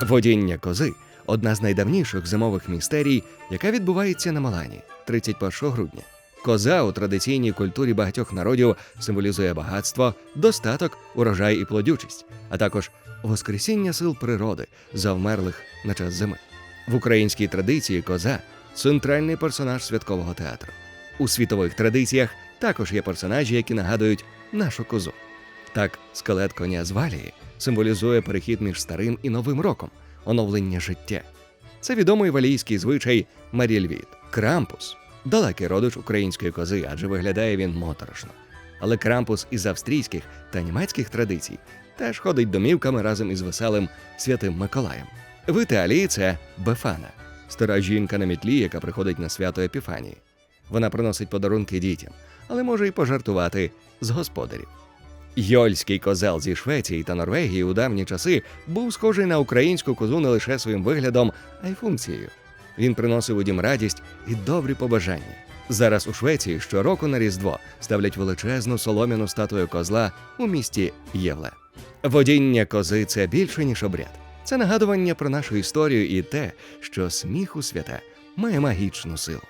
Водіння кози одна з найдавніших зимових містерій, яка відбувається на Малані 31 грудня. Коза у традиційній культурі багатьох народів символізує багатство, достаток, урожай і плодючість, а також воскресіння сил природи, завмерлих на час зими. В українській традиції коза центральний персонаж святкового театру. У світових традиціях також є персонажі, які нагадують нашу козу. Так, скелет коня з Валії символізує перехід між старим і новим роком, оновлення життя. Це відомий валійський звичай Марільвіт. Крампус далекий родич української кози, адже виглядає він моторошно. Але крампус із австрійських та німецьких традицій теж ходить домівками разом із веселим святим Миколаєм. В Італії це Бефана, стара жінка на мітлі, яка приходить на свято Епіфанії. Вона приносить подарунки дітям, але може й пожартувати з господарів. Йольський козел зі Швеції та Норвегії у давні часи був схожий на українську козу не лише своїм виглядом, а й функцією. Він приносив у дім радість і добрі побажання. Зараз у Швеції щороку на Різдво ставлять величезну солом'яну статую козла у місті Євле. Водіння кози це більше ніж обряд. Це нагадування про нашу історію і те, що сміх у свята має магічну силу.